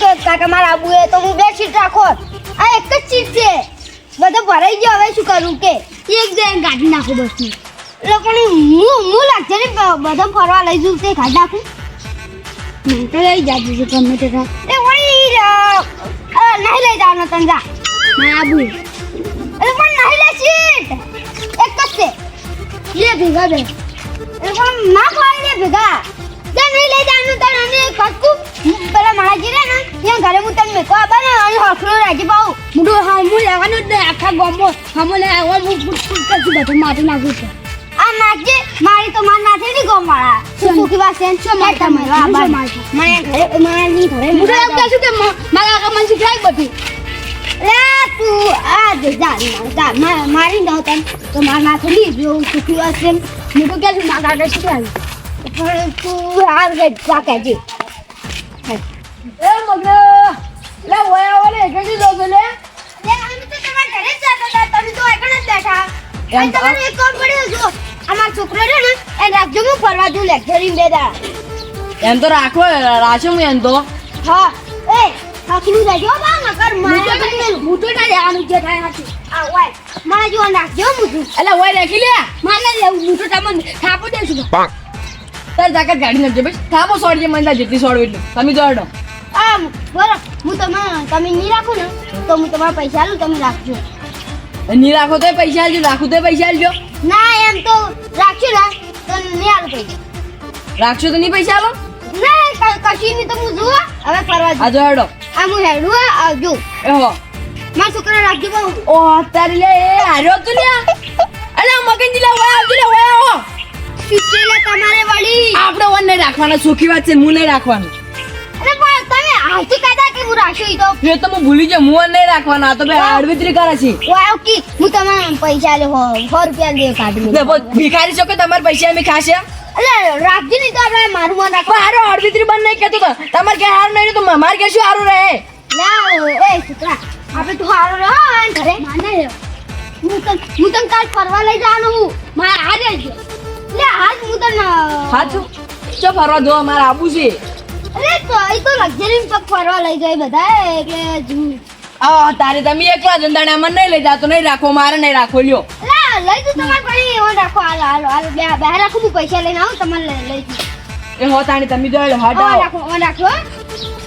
કે કાકા મારા આબુ એ તો હું બે સીટ રાખો. આ એક જ સીટ છે. બધો ભરાઈ ગયો હવે શું કરું કે? એક જણ ગાડી નાખો બસ લોકોને હું હું લાગશે ને બધો ફરવા લઈ જઉં તે કાઢી નાખું. મેં તો લઈ જાજુ છે ગમે તે એ વળી નહીં લઈ જવાનો તને જા. મારા આબુ. એટલે પણ નહીં લે સીટ એક જ છે. લે ભેગા બે. એટલે પણ ના પાડી દે ભેગા. તે નહીં લઈ જવાનું તને અને કટકું પેલા મારા જીરે ને ત્યાં ઘરે હું તને મેકો આબા ને અને હખલો રાખી પાઉં મોટો હામું લેવાનું જ આખા ગામમાં હામું લે આવવાનું હું ફૂટ ફૂટ કરશું બધું મારી નાખું છું. આ નાખજે મારી તો માર નાખે ની ગો મારા શું? સુખી વાત છે? શું મારી તમે? આબા? મને ઘરે મારી ઘરે મોટો એમ કહેશું કે મારા કાકા મને શીખડાય બધું. તું આ જો મારી તને તો માર નાખે જો સુખી વાત છે મોટો કહેશું મારા કાકા શીખડાય પણ તું હાર ગઈ જા કહેજે એ મગને લે વયા વાલે કેટલી દો લે લે અમે તો તમારા ઘરે જ જતા હતા તમે તો એકણ જ બેઠા એમ તો- તમારે એક કામ પડ્યું જો અમારો છોકરો છે ને એ રાખજો હું ફરવા જઉં લેક્ચરિંગ દાડા એમ તો રાખો રાશો હું એમ તો. હા એ થાકીનું જજો બા નકર મારે હું તો ના લેવાનું જે થાય હાચું આ વાય મારા જો નાખજો મુજું એટલે ઓય રાખી લે. મારે લેવું મોટો તમને થાપો દેશું. તાર તાકાત ગાડી નાખજો ભાઈ. સોડ સોડીએ મને જેટલી સોડો એટલું. તમે જોડો આમ બોલો હું તમે તમે નહીં રાખો ને તો હું તમારા પૈસા લઉં તમે રાખજો. ની રાખો તો પૈસા આલજો. રાખું તો પૈસા આલજો. ના એમ તો રાખજો ને તો નહીં આલો પૈસા. રાખશો તો નહીં પૈસા આલો? ના કશી નહીં તો હું જુઓ. હવે ફરવા આ જોડો આ હું હેડું આ આવજો. એ હો. મારા છોકરા રાખજો બહુ. ઓ તારે લે એ હાર્યો તું લે અરે મગનજી લે ઓય આવજો લે ઓય આવો તમારે વળી. આપણે વન નહીં રાખવાના સુખી વાત છે હું નહીં રાખવાનું. અરે પણ તમે આથી કહેતા કે હું રાખી ઈ તો? એ તો હું ભૂલી ગયો હું નહીં રાખવાના આ તો બે આડવિત્રી કરે છે. વાવ કી હું તમને પૈસા લે હો સો રૂપિયા દે કાઢી. લે ભિખારી છો કે તમારા પૈસા અમે ખાશે? અલે રાખજો નહીં તો આપણે મારું મન રાખો. હારો આડવિત્રી બંધ નહીં કહેતો તો. તમારે કે હાર નહીં તો મારે કે શું હારું રહે? ના એ છોકરા આપણે તો હારો રહો ઘરે. માને હું તને હું તને કાલ ફરવા લઈ જવાનું હું. મારે આ રહેજો લે હાથ હું તને હાથ ચો ફરવા જો મારે આબુ છે. અરે તો એ તો લક્ઝરી પગ ફરવા લઈ જાય બધા એટલે જ- આ તારે તમે એકલા જંદાણા મને નહીં લઈ જાતો નહીં રાખો મારે નહીં રાખો લ્યો. લા લઈ જઉં તમારે પડી એવો રાખો હાલો હાલો હાલો બે બે રાખો હું પૈસા લઈને આવું તમારે લઈ એ હો તાણી તમે જોડો ઓ હટાવો રાખો ઓ રાખો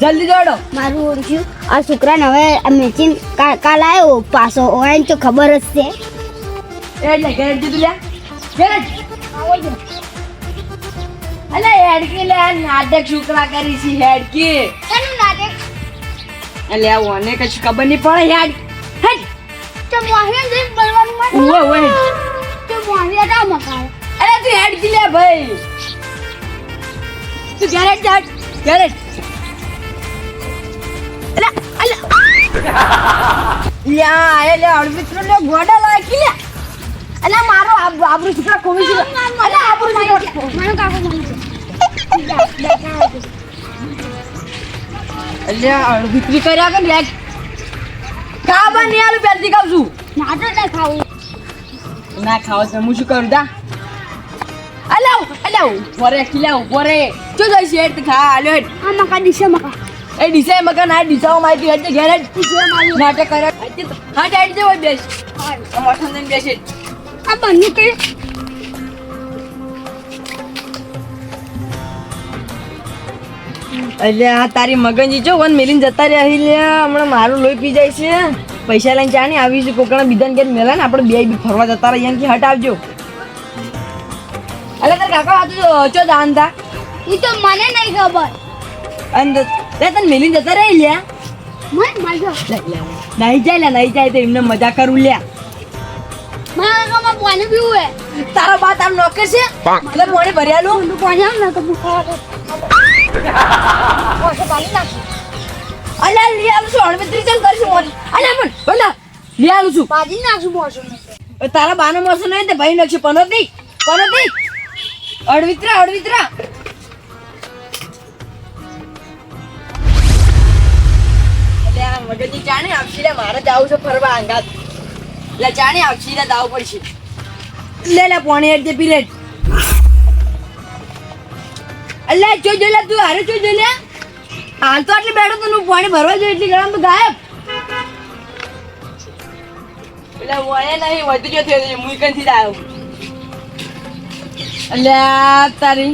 જલ્દી જોડો મારું ઓળખ્યું. આ છોકરાને હવે મેચિંગ કાલ આવ્યો પાછો હોય ને તો ખબર જ છે. એટલે ઘેર દીધું લ્યા ઘેર જો. અલે હેડકી લે નાટક શુક્લા કરી છે હેડકી. કેનું નાટક? એટલે આવું અને કશું ખબર નહીં પડે યાર હેડ. તો મોહિયા જઈને બોલવાનું મને ઓય ઓય તો મોહિયા તા મકાન અરે તું હેડકી લે ભાઈ. તું ગેરેજ જા ગેરેજ અલે અલે યા એટલે અડવિત્ર ને ગોડા લાગી લે. અલે મારો આબ- આબરૂ શુક્લા કોમી છે. અલે આબરૂ શુક્લા મારો કાકો મને અલ્યા વિક્રી કર્યા કે લે કાબા નહીં આલુ પહેલથી કાવ છું. નાટક ના ખાવું. ના ખાવ તો હું શું કરું દા અલાવ અલાવ પોરે ખીલાવ પોરે જો જોઈ છે હેડ ખા આલ્યો હેડ. આ મકા દિશે મકા એ ડીસાઈ મકા ના ડીસાઓ મારી હેડ ઘેર હેડ નાટક કરે. હા હેડ જે હોય. બેસ મોઠા ને બેસ. આ બંને કે એટલે આ તારી મગનજી જો વન મેલીને જતા રહ્યા લે હમણાં મારું લોહી પી જાય છે. પૈસા લઈને ચાણી આવી છે. કોકણા બીજાને ઘેર મેલા ને આપણે બે બી ફરવા જતા રહ્યા કે હટ આવજો એટલે તાર કાકા હતું ચો દાન થા ઈ તો મને નહીં ખબર. અંદર લે તને મેલીને જતા રહી લ્યા. મને માજો. નહીં જાય લે નહીં જાય તો એમને મજા કરું લ્યા. મારા કાકામાં પાણી પીવું હે. તારા બા નો નોકર છે? એટલે મોડે ભર્યાલું તું પાણી આવ ને તો હું ખાવા પાણી નાખ. અલે લઈ આલું છું હળવે ચાલ કરશું અલે પણ ભલા લઈ છું. ભાજી નાખશું હવે તારા બાનો મોસો નહીં તે ભાઈ નક્ષે પનોતી પનોતી અડવિત્રા અડવિત્રા મગજની જાણે આપશે લે મારે જવું છે ફરવા અંગાત લે ચાણી આવશી લે દાવ પડશે. લે લે પોણી દે પીરેટ અલે જો જો લે તું હારે જો જો લે હાલ તો આટલે બેઠો તો પાણી ભરવા જોઈએ એટલી ગરમ તો ગાયબ. એટલે વળે નહીં વધુ જો થયો છે મુઈ કંથી આવ્યો. અલ્યા તારી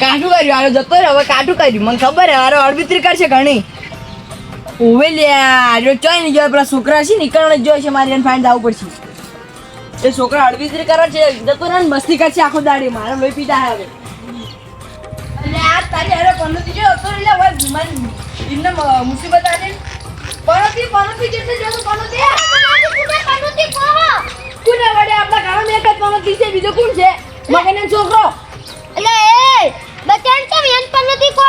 કાઠું કર્યું આરો જતો રહ્યો હવે કાઠું કર્યું. મને ખબર હે આરો અડબિત્રી કરશે ઘણી. ઓવે લ્યા આરો ચોય નહીં જોય પેલા છોકરા છે નીકળવા જ જોઈએ છે મારી એને ફાઈન આવું પડશે. એ છોકરા અડબિત્રી કરે છે જતો ને મસ્તી કરશે આખો દાડી મારે લોહી પીતા હવે. અને આ તારી હારે પનોતી જો તો એટલે હવે મન એમને મુસીબત આવે પનોતી પનોતી જેટલે જો પનોતી. કુને વડે આપણા ગામમાં એક જ પનોતી છે બીજો કોણ છે? મગને છોકરો. એટલે એ બચાણ તો વેન પણ કો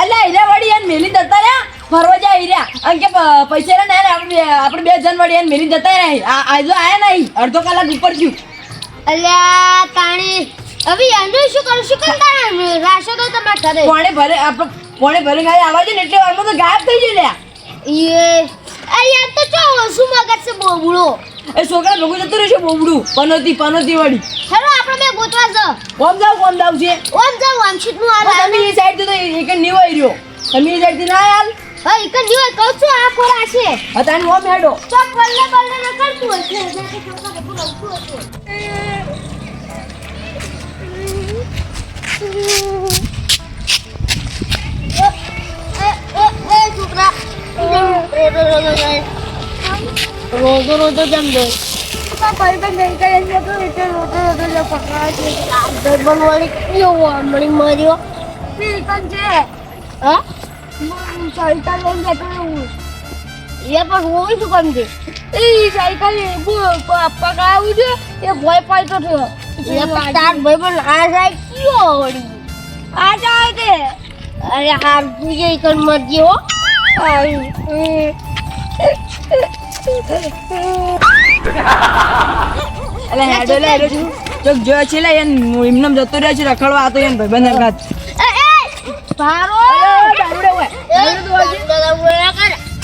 અલ્યા હીરા વડી એને મેલી દતા રહ્યા ફરવા જાય હીરા કે પૈસા રે ને આપણે બે- આપણે બે જણ વળી એને મેલી જતા રહ્યા આજો આયા નહીં. અડધો કલાક ઉપર થયું. અલ્યા તાણી. હવે એનું શું કરું? શું કરતા રાશો તો તમારે ઘરે. પોણે ભરે આપણે પોણે ભરે છે ને એટલે વારમાં તો ગાયબ થઈ ગયું લ્યા. એ અલ્યા તો ચો શું મગજ છે બોબડો? એ છોકરા ભેગું જતું રહેશે બોબડું. પનોતી પનોતી વળી. હેલો આપણે બે ગોતવા જ. જાવ કોમ જાવ છે. ઓમ જાવ વામશીટનું પણ આ તમે એ સાઈડ તો એક નિવાઈ રહ્યો. તમે એ સાઈડથી ના હાલ. હા એક જ દિવસ કહું છું આ ખોરા છે. અત્યારે મો હેડો. ચોક બલ્લે બલ્લે ન કરતું હશે. એટલે છોકરા બધું રમતું હશે. રોજો રોજો જમ દે. તો મળી મર્યો છે. હા? સાયકલ લઈને જતો રહું એ પણ હોવી શું કામ છે એ સાયકલ પકડાવું છે એ ભય પાડતો થયો એ તાર ભાઈ પણ આ સાઈડ કયો વળી? આ જાય તે અરે હાર તુજે કર મરજી હો. એટલે હેડો લે હેડો છું ચોક જોયો છે લે એને એમને જતો રહ્યો છે રખડવા આ તો એને ભાઈબંધ અંગાત ભારો!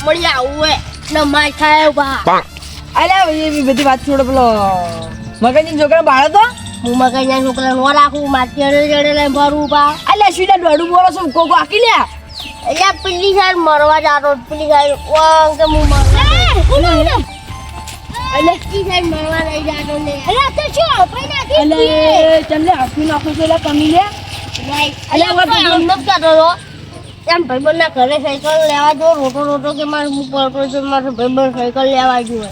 મળી આવું હે માય ખાય બા. અલ્યા એ બધી વાત છોડો પેલો મગનજી છોકરા બાળો તો હું મગજ ના છોકરા નો રાખું માથે જડે લઈને ભરું બા. અલ્યા સીધા દોડું બોલો છો કોકો આકી લ્યા. અલ્યા પેલી સાહેબ મરવા જાતો પેલી સાઈડ વાંગ કે હું મરવા અલ્યા કી સાઈડ મરવા લઈ જાતો ને. એટલે તો શું અપાઈ નાખી અલે ચલે આખી નાખો છો એટલે કમી લે. અલ્યા હવે તો એમ જ કહેતો હતો ભાઈબંધ ના ઘરે સાયકલ લેવા જો રોટો રોટો કે મારે હું પડતો છે મારે ભાઈબંધ સાયકલ લેવા જોઈએ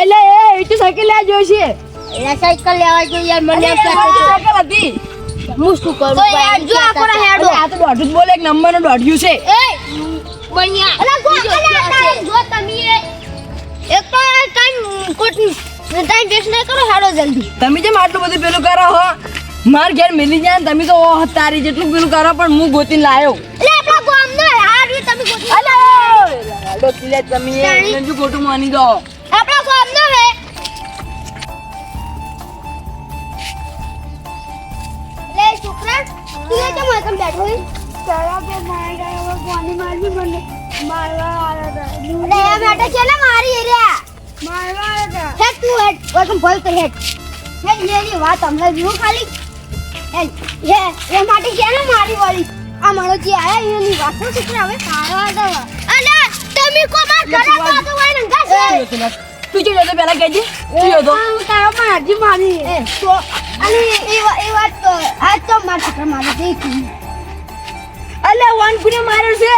એટલે એ તો સાયકલ લેવા જોઈ છે એટલે સાયકલ લેવા જોઈએ યાર મને એમ સાયકલ હતી હું શું કરું? યાર જો આ કોરા હેડો. આ તો દોઢું બોલે એક નંબરનું દોઢ્યું છે. એ બણિયા અલા કો અલા જો તમે એક તો ટાઈમ કોટી વેસ્ટ ના કરો હેડો જલ્દી. તમે જેમ આટલું બધું પેલું કરો હો માર ઘેર મિલી જાય તમે તો તારી જેટલું પેલું કરો પણ હું ગોતી લાયો એટલે આપણા ગામ નો હાર તમે ગોઠવી અલે લાડો કિલે તમે એને જો ખોટું માની દો. આપણો કોમ નો હે. લે છોકરા તું એ કેમ એકમ બેઠો હે? તારા પર મારા હવે કોની મારવી મને. મારવા આયા હતા. અરે આ બેટા છે ને મારી એરિયા મારવા આયા હતા. હે તું હેડ. એકમ ભલ તો હેડ. હે લેની વાત હમણાં જો ખાલી. હે એ એ માટે છે ને મારી વાળી? આ મારો જે આયા એની વાતો છોકરા હવે તારા હતા. અલે તમે કો માર ઘરે પાછો હોય ને ગાશે તું જો તો પેલા કહેજે. તું જો તો. હું તારા પર હજી મારી. તો અને એ એ વાત તો આ તો માર છોકરા મારી દેખી. અલે વન કુને માર્યો છે.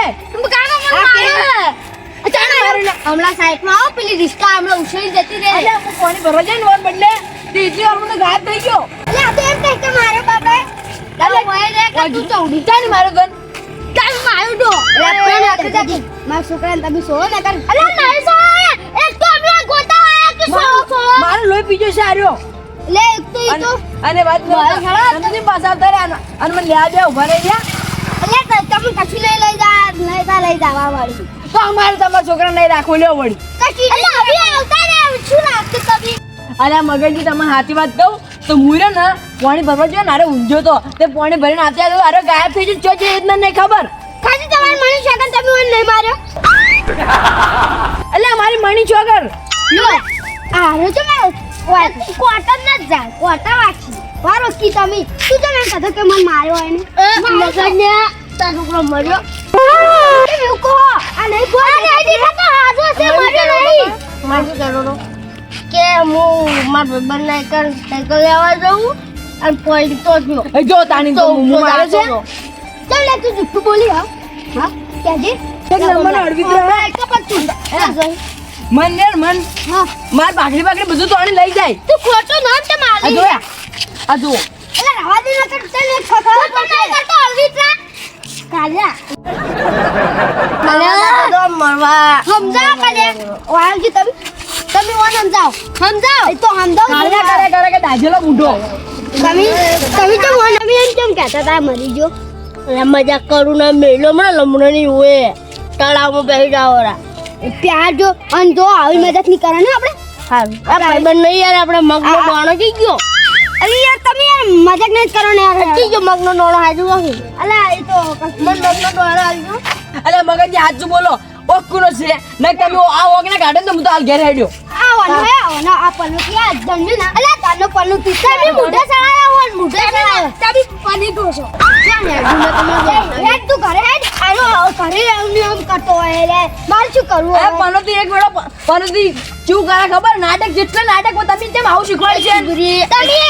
કાકા મને માર્યો અચાનક હમણાં સાઈડમાં આવો પેલી રિસ્કા હમણાં ઉછળી જતી રહે. અલે હું પાણી ભરવા જાય ને વન બદલે. તે એટલી વારમાં તો ગાયબ થઈ ગયો. અલે આ તો એમ કહે કે મારો બાપા. અલે મોય રે કે તું મારો ગન ચાલ મારું ડો. રાખી જાતી મારા છોકરાને તમે સો ને કર અલે મારે સો એક તો અમે ગોતા આયા કે સો સો. મારો લોહી પીજો છે આર્યો. લે એક તો ઈ તો. અને વાત મારા શાળા- નથી પાછા અને મને લ્યા બે ઊભા રહી ગયા. અલે તમે કછી લઈ લઈ જા લઈ જા લઈ જવા વાળી તો અમારે તમારા છોકરા નહીં રાખો લ્યો વળી. કશી અલે હવે આવતા રે શું રાખતો તમે? અરે મગનજી તમે સાચી વાત કહું તો મુરે ને પાણી ભરવા જોઈએ ને અરે ઊંઝો તો. તે પાણી ભરીને તો અરે ગાયબ થઈ ગયો છે એ જ નહીં ખબર. ખાલી તમારી મણી છોકર તમે મને નહીં માર્યો? એટલે મારી મણી છોકર લો મારે તો મારો કોટન ના જા જાય કોટા વાંચી. મારો કી તમે? તું તો કહો કે મને માર્યો એને મગજને તારો છોકરો મર્યો. એવું કહો. આ નહીં બોલ. આ નહીં દેખાતો હાજો છે મર્યો નહીં. મારું કહેતો કે હું મારા ભાઈબંધને કર સાયકલ લેવા જઉં અને પલટો થયો એ જો તાણી તો મું મારે છે? ચાલ લે તું જુઠ્ઠું બોલી હા હા ક્યાંજી એક નંબરનો અડવિત્ર હે. કપટ તું મન ને મન. માર બાકડી બાકડી બધું તોડી લઈ જાય. તું ખોટો નામ તે મારી જોયા આ જુઓ. એટલે રવા દે નકર તને નહીં કરતો અલ્વિત્રા કાલ્યા કાલ્યા તો મરવા સમજાવ કાલ્યા વાળજી તમે. તમે ઓન સમજાવ. સમજાવ. એ તો સમજાવ કાળિયા કરે કરે કે દાજેલો બુઢો. તમે તમે તો મને એમ કેમ કહેતા હતા મરી જો મજાક કરું ને મેલો મને લમણો નહીં હોય તળાવમાં બેસી જાવ રા પ્યાર જો અને જો આવી મજાક નહીં કરે ને આપણે. સારું આ ભાઈબંધ નહીં યાર આપણે મગનો આ- થઈ કી ગયો. અરે યાર તમે યાર મજાક નહીં કરો ને યાર. થઈ ગયો મગનો દોણો હાજુ નથી અલા એ તો મગનો દોણો આવી અલે મગજ હાજુ બોલો. ઓકુનો છે. નઈ તમે આ ઓગને કાઢે તો હું તો હાલ ઘેર હેડ્યો. આવવાનું હે? આવવાનું આ પલ્લુ કે આ જન્મી ના અલા તાનો પલ્લુ તું તમે મુઢે સડાયા હોય મુઢે સડાયા તમે પની દોસો હેડ? તું ઘરે હેડ. આનો ઘરે રહેવાનું એમ કરતો હોય રે મારે શું કરવું હવે? એક વેળો પનોતી શું કરે ખબર? નાટક જેટલા નાટક તમે તેમ આવું શીખવાડે છે? તમે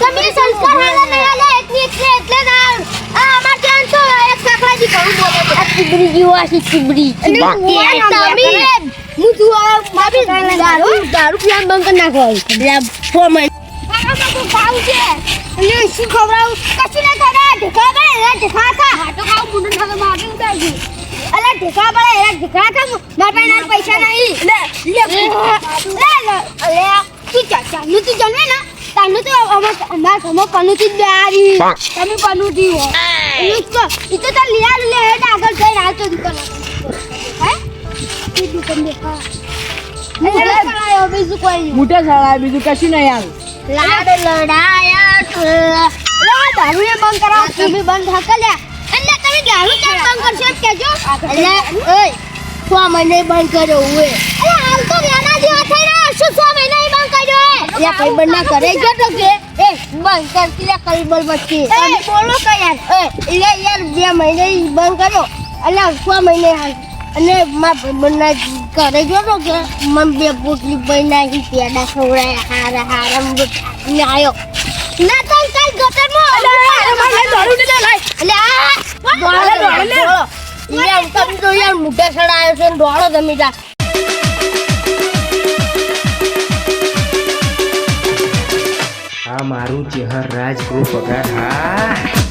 તમે સંસ્કાર હાલે ને હાલે એટલે એટલે એટલે ના આ અમાર ત્યાં તો એક સાકરાજી કહું બોલે છે. ચીબડી જેવો આ છે ચીબડી તમે હું તું આ મારી દારૂ? દારૂ પીવાનું બંધ કરી નાખો એટલે છ. મહિના તમે પનુતી હો. એ તો એ તો તાર લિયા લે હેડ આગળ જઈને હાલ તો દુકાન હે? મોટે શાળા બીજું કશું નહીં લાડ લડાયા દારૂ ને બંધ કરાવો. તમે બંધ હકલ્યા એટલે તમે દારૂ કેમ બંધ કરશો એમ કહેજો. એટલે ઓય છ મહિને બંધ કર્યો હોય અરે હાલ તો વ્યાના જેવા થઈ રહ્યા શું છ મહિના બંધ કર્યો હે એટલે ભાઈબંધ ના કરે ગયો તો કે એ બંધ કરતી લે કલબલ પછી. એ બોલો કે યાર. એ. યાર બે મહિને બંધ કર્યો એટલે છ મહિને હાલ અને મારા ભાઈબંધના ઘરે ગયો તો કે મને બે પોટલી ભાઈ નાખી પેડા ખવડાયા હારા હારા ને આવ્યો ના તો કાલ ગટરમાં આ દોડો દોડો દોડો યાર તમે તો યાર મોટા આવ્યો છે ને દોડો તમે જા આ મારું ચેહર રાજ ગ્રુપ પગાર હા